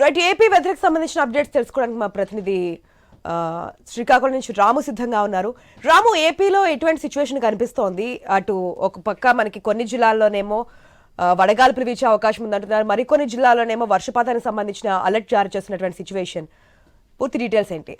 Right AP వెదర్కి సంబంధించిన updates తెలుసుకోవడానికి మా ప్రతినిధి శ్రీకాకుళం నుంచి రాము సిద్ధంగా ఉన్నారు. రాము ఏపీలో ఎటువంటి సిచ్యువేషన్ కనిపిస్తోంది? అటు ఒక పక్క మనకి కొన్ని జిల్లాల్లోనేమో వడగాల్పులు వీచే అవకాశం ఉందంటున్నారు. మరికొన్ని జిల్లాల్లోనేమో వర్షపాతానికి సంబంధించిన అలర్ట్ జారీ చేస్తున్నటువంటి సిచ్యువేషన్. పూర్తి డీటెయిల్స్ ఏంటి?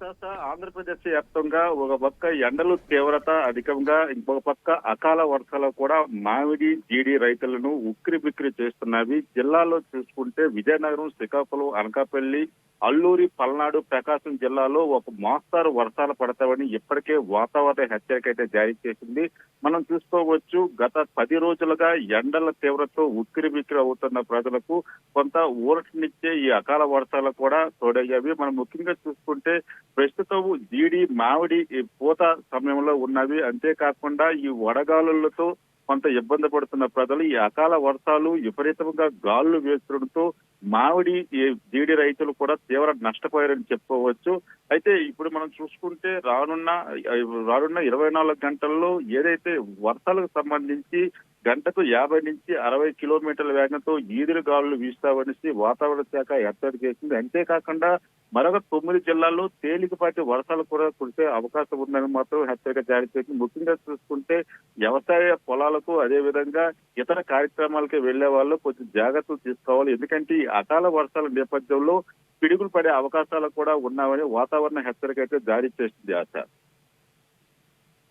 ప్రస్తుత ఆంధ్రప్రదేశ్ వ్యాప్తంగా ఒక పక్క ఎండలు తీవ్రత అధికంగా ఇంకొక పక్క అకాల వర్షాలు కూడా మామిడి జీడి రైతులను ఉక్కిరి బిక్కిరి చేస్తున్నవి జిల్లాలో చూసుకుంటే విజయనగరం శ్రీకాకుళం అనకాపల్లి అల్లూరి పల్నాడు ప్రకాశం జిల్లాలో ఒక మోస్తారు వర్షాలు పడతావని ఇప్పటికే వాతావరణ హెచ్చరిక అయితే జారీ చేసింది. మనం చూసుకోవచ్చు గత పది రోజులుగా ఎండల తీవ్రతతో ఉక్కిరి బిక్కిరి అవుతున్న ప్రజలకు కొంత ఊరటనిచ్చే ఈ అకాల వర్షాలు కూడా తోడయ్యావి. మనం ముఖ్యంగా చూసుకుంటే ప్రస్తుతం జీడి మామిడి ఈ పూత సమయంలో ఉన్నవి అంతేకాకుండా ఈ వడగాలులతో కొంత ఇబ్బంది పడుతున్న ప్రజలు ఈ అకాల వర్షాలు విపరీతంగా గాలులు వేస్తుండటంతో మామిడి జీడి రైతులు కూడా తీవ్ర నష్టపోయారని చెప్పుకోవచ్చు. అయితే ఇప్పుడు మనం చూసుకుంటే రానున్న రానున్న ఇరవై నాలుగు గంటల్లో ఏదైతే వర్షాలకు సంబంధించి గంటకు యాభై నుంచి అరవై కిలోమీటర్ల వేగంతో ఈదురు గాలులు వీస్తావనేసి వాతావరణ శాఖ హెచ్చరిక చేసింది. అంతేకాకుండా మరొక తొమ్మిది జిల్లాల్లో తేలికపాటి వర్షాలు కూడా కురిసే అవకాశం ఉందని మాత్రం హెచ్చరిక జారీ చేసింది. ముఖ్యంగా చూసుకుంటే వ్యవసాయ పొలాలకు అదే విధంగా ఇతర కార్యక్రమాలకి వెళ్ళే వాళ్ళు కొంచెం జాగ్రత్తలు తీసుకోవాలి. ఎందుకంటే ఈ అకాల వర్షాల నేపథ్యంలో పిడుగులు పడే అవకాశాలు కూడా ఉన్నామని వాతావరణ హెచ్చరిక అయితే జారీ చేసింది ఆశ.